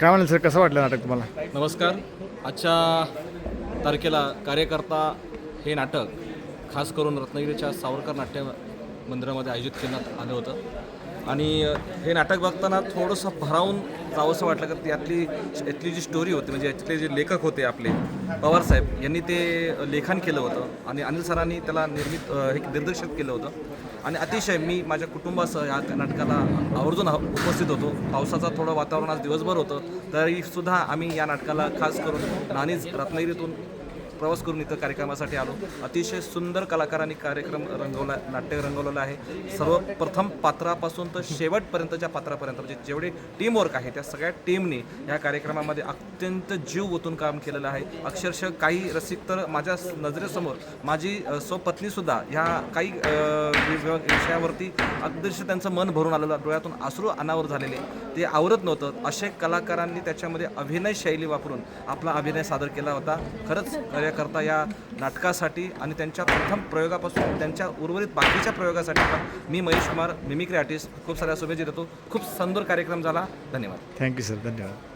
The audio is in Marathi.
काय म्हणाल सर कसं वाटलं नाटक तुम्हाला? नमस्कार. आजच्या तारखेला कार्यकर्ता हे नाटक खास करून रत्नागिरीच्या सावरकर नाट्य मंदिरामध्ये आयोजित करण्यात आलं होतं. आणि हे नाटक बघताना थोडंसं भरावून जावंसं वाटलं का यातली यातली जी स्टोरी होती म्हणजे यातले जे लेखक होते आपले पवारसाहेब यांनी ते लेखन केलं होतं. आणि अनिल सरांनी त्याला निर्मित हे दिग्दर्शित केलं होतं. आणि अतिशय मी माझ्या कुटुंबासह या नाटकाला आवर्जून उपस्थित होतो. पावसाचा थोडं वातावरण आज दिवसभर होतं. तरीसुद्धा आम्ही या नाटकाला खास करून नाणीज रत्नागिरीतून प्रवास करून इथं कार्यक्रमासाठी आलो. अतिशय सुंदर कलाकारांनी कार्यक्रम रंगवला नाट्य रंगवलेलं आहे. सर्वप्रथम पात्रापासून तर शेवटपर्यंतच्या पात्रापर्यंत म्हणजे जेवढे टीमवर्क आहे त्या सगळ्या टीमनी या कार्यक्रमामध्ये अत्यंत जीव ओतून काम केलेलं आहे. अक्षरशः काही रसिक तर माझ्या नजरेसमोर माझी स्वपत्नीसुद्धा ह्या काही विषयावरती अक्षरशः त्यांचं मन भरून आलेलं डोळ्यातून अश्रू अनावर झालेले. ते आवरत नव्हतं. असे कलाकारांनी त्याच्यामध्ये अभिनय शैली वापरून आपला अभिनय सादर केला होता. खरंच करता या नाटकासाठी आणि त्यांच्या प्रथम प्रयोगापासून त्यांच्या उर्वरित बाकीच्या प्रयोगासाठी पण मी महेश कुमार मिमिक्री आर्टिस्ट खूप साऱ्या शुभेच्छा देतो. खूप सुंदर कार्यक्रम झाला. धन्यवाद. थँक्यू सर धन्यवाद.